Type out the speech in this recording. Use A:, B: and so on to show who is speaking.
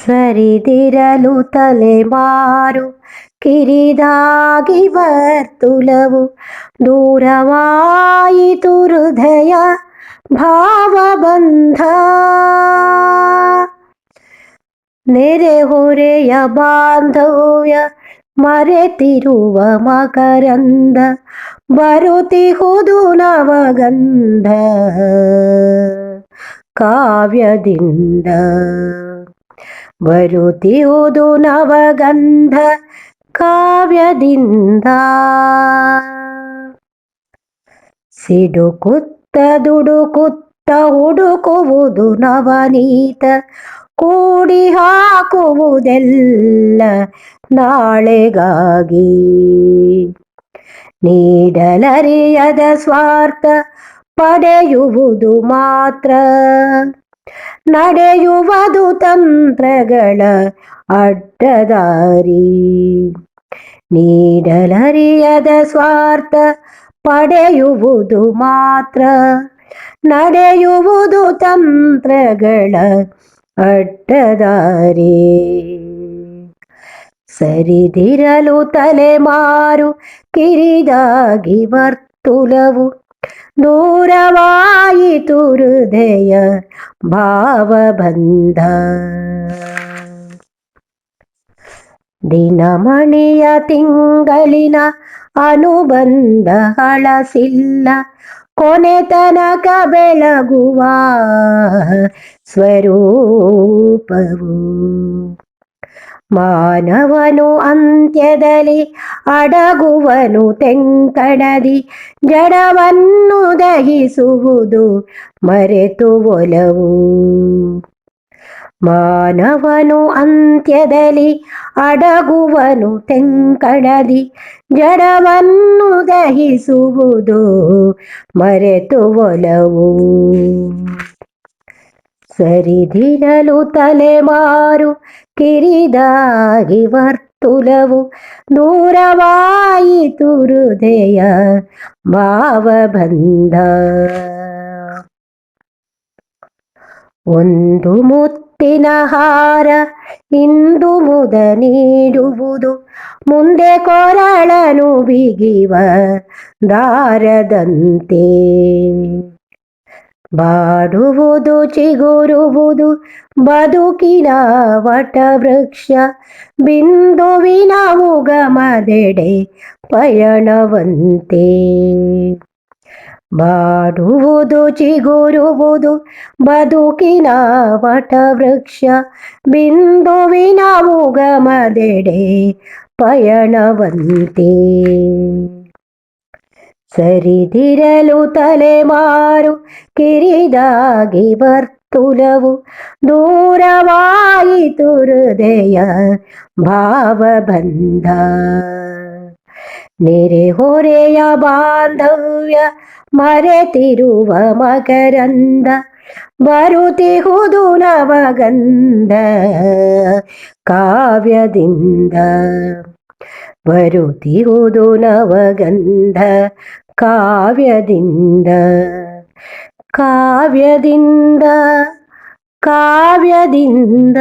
A: ಸರಿದಿರಲು ತಲೆಮಾರು ಕಿರಿದಾಗಿ ವರ್ತುಲವು ದೂರವಾಯಿತು ಹೃದಯ ಭಾವಬಂಧ ನೆರೆಹೊರೆಯ ಬಾಂಧವ್ಯ ಮರೆತಿರುವ ಮಕರಂದ ಬರುತಿಹುದು ನವಗಂಧ ಕಾವ್ಯದಿಂದ ಬರುತಿಹುದು ನವಗಂಧ ಕಾವ್ಯದಿಂದ. ಸಿಡುಕುತ್ತ ದುಡುಕುತ್ತ ಹುಡುಕುವುದು ನವನೀತ ಕೂಡಿ ಹಾಕುವುದೆಲ್ಲ ನಾಳೆಗಾಗಿ. ನೀಡಲರಿಯದ ಸ್ವಾರ್ಥ ಪಡೆಯುವುದು ಮಾತ್ರ. ನಡೆಯುವುದು ತಂತ್ರಗಳ ಅಡ್ಡದಾರಿ. ನೀಡಲರಿಯದ ಸ್ವಾರ್ಥ ಪಡೆಯುವುದು ಮಾತ್ರ. ನಡೆಯುವುದು ತಂತ್ರಗಳ ಅಡ್ಡದಾರಿ. ಸರಿದಿರಲು ತಲೆಮಾರು ಕಿರಿದಾಗಿ ವರ್ತುಲವು ದೂರವಾಯಿತು. ಹೃದಯ ಭಾವಬಂಧ. ದಿನಮಣಿಯ ತಿಂಗಳಿನ ಅನುಬಂಧ ಹಳಸಿಲ್ಲ ಕೊನೆ ತನಕ ಬೆಳಗುವ ಸ್ವರೂಪವು. ಮಾನವನು ಅಂತ್ಯದಲ್ಲಿ ಅಡಗುವನು ತೆಂಕಣದಿ ಜಡವನ್ನು ದಹಿಸುವುದು ಮರೆತು ಒಲವು. ಮಾನವನು ಅಂತ್ಯದಲ್ಲಿ ಅಡಗುವನು ತೆಂಕಣದಿ ಜಡವನ್ನು ದಹಿಸುವುದು ಮರೆತು ಒಲವು. ಸರಿದಿನಲು ತಲೆಮಾರು ಕಿರಿದಾಗಿ ವರ್ತುಲವು ದೂರವಾಯಿತು ಹೃದಯ ಭಾವಬಂಧ. ಒಂದು ಮುತ್ತಿನ ಹಾರ ಇಂದು ಮುದ ನೀಡುವುದು ಮುಂದೆ ಕೊರಳನು ಬಿಗಿವ ದಾರದಂತೆ. ಬಾಡುವುದು ಚಿಗುರುವುದು ಬದುಕಿನ ವಟವೃಕ್ಷ. ಬಿಂದುವಿನ ಉಗಮದೆಡೆ ಪಯಣವಂತೆ. ಬಾಡುವುದು ಚಿಗುರುವುದು ಬದುಕಿನ ವಟವೃಕ್ಷ. ಬಿಂದುವಿನ ಉಗಮದೆಡೆ ಪಯಣವಂತೆ. ಸರಿದಿರಲು ತಲೆಮಾರು ಕಿರಿದಾಗಿ ವರ್ತುಲವು ದೂರವಾಯಿತು ಹೃದಯ ಭಾವಬಂಧ. ನೆರೆಹೊರೆಯ ಬಾಂಧವ್ಯ ಮರೆತಿರುವ ಮಕರಂದ ಬರುತಿಹುದು ನವಗಂಧ ಕಾವ್ಯದಿಂದ. ಬರುತ್ತಿಹುದು ನವಗಂಧ ಕಾವ್ಯದಿಂದ ಕಾವ್ಯದಿಂದ ಕಾವ್ಯದಿಂದ